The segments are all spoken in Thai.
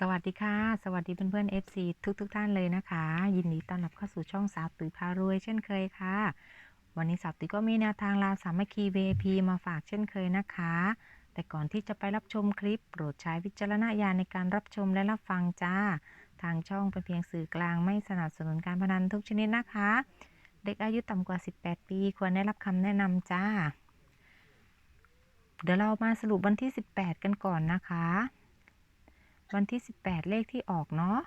สวัสดีค่ะ สวัสดีเพื่อนๆ FC ทุกทุกๆท่านเลยนะคะ ยินดีต้อนรับเข้าสู่ช่องสาวตุ๋ยพารวยเช่นเคยค่ะ วันนี้สาวตุ๋ยก็มีแนวทางราวสามัคคี VIP มาฝากเช่นเคยนะคะ แต่ก่อนที่จะไปรับชมคลิป โปรดใช้วิจารณญาณในการรับชมและรับฟังจ้า ทางช่องเป็นเพียงสื่อกลางไม่สนับสนุนการพนันทุกชนิดนะคะ เด็กอายุต่ำกว่า 18 ปี ควรได้รับคำแนะนำจ้า เดี๋ยวเรามาสรุปวันที่ 18 กันก่อนนะคะ วันที่ 18 เลขที่ออกเนาะ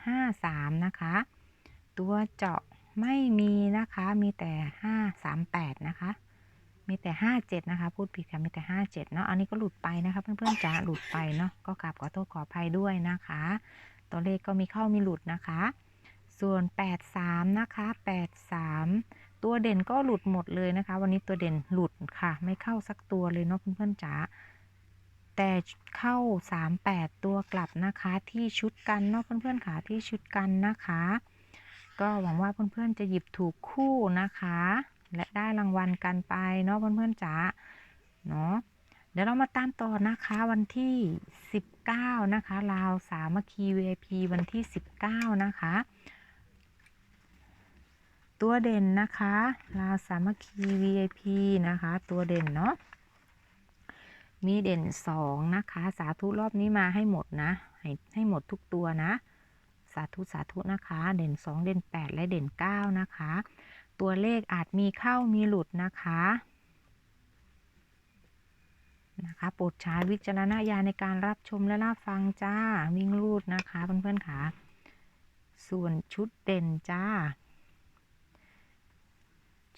353 นะคะ ตัวเจาะไม่มีนะคะ มีแต่ 538 นะคะ มีแต่ 57 นะคะ พูดผิดค่ะ มีแต่ 57 เนาะ อันนี้ก็หลุดไปนะคะ เพื่อนๆจ๋าหลุดไปเนาะ ก็กราบขอโทษขออภัยด้วยนะคะ ตัวเลขก็มีเข้ามีหลุดนะคะ ส่วน 83 นะคะ 83 ตัวเด่นก็หลุดหมดเลยนะคะ วันนี้ตัวเด่นหลุดค่ะ ไม่เข้าสักตัวเลยเนาะเพื่อนๆจ๋าแต่ เข้า 38 ตัวกลับนะคะ ที่ชุดกันเนาะเพื่อนๆค่ะที่ชุดกันนะคะ ก็หวังว่าเพื่อนๆจะหยิบถูกคู่นะคะ และได้รางวัลกันไปเนาะเพื่อนๆจ๋าเนาะเดี๋ยวเรามาตามต่อนะคะวันที่ 19 นะคะลาวสามัคคี VIP วันที่ 19 นะคะ ตัวเด่นนะคะลาวสามัคคี VIP นะคะ ตัวเด่นเนาะ มีเด่นสองนะคะ สาธุรอบนี้มาให้หมดนะ ให้ให้หมดทุกตัวนะ สาธุสาธุนะคะ เด่นสองเด่นแปดและเด่นเก้านะคะ ตัวเลขอาจมีเข้ามีหลุดนะคะนะคะโปรดใช้วิจารณญาณในการรับชมและรับฟังจ้าวิ่งรูดนะคะเพื่อนๆค่ะ ส่วนชุดเด่นจ้า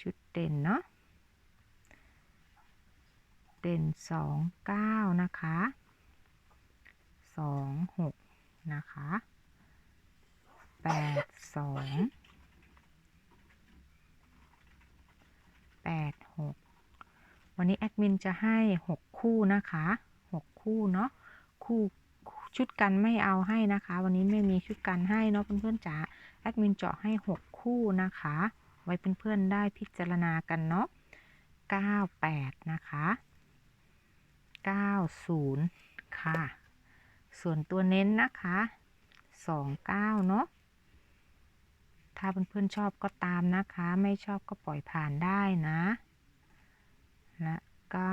ชุดเด่นเนาะ เด่นสองเก้านะคะสองหกนะคะแปดสองแปดหกวันนี้แอดมินจะให้หกคู่นะคะหกคู่เนาะคู่ชุดกันไม่เอาให้นะคะ วันนี้ไม่มีชุดกันให้เนาะเพื่อนๆจ๋าแอดมินเจาะให้หกคู่นะคะ ไว้เพื่อนๆได้พิจารณากันเนาะเก้าแปดนะคะ 90 ค่ะ ส่วนตัวเน้นนะคะ 29 เนาะถ้าเพื่อนๆชอบก็ตามนะคะ ไม่ชอบก็ปล่อยผ่านได้นะ และก็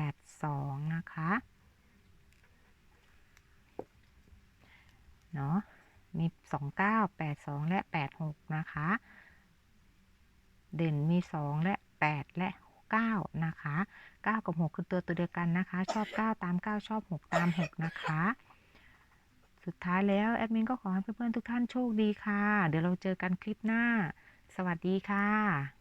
82 นะคะเนาะมี 29 82 และ 86 นะคะ เด่นมี 2 และ 8 และ 9 นะคะ 9 กับ 6 คือตัวตัวเดียวกันนะคะ ชอบ 9 ตาม 9 ชอบ 6 ตาม 6 นะคะ สุดท้ายแล้ว แอดมินก็ขอให้เพื่อนๆทุกท่านโชคดีค่ะ เดี๋ยวเราเจอกันคลิปหน้า สวัสดีค่ะ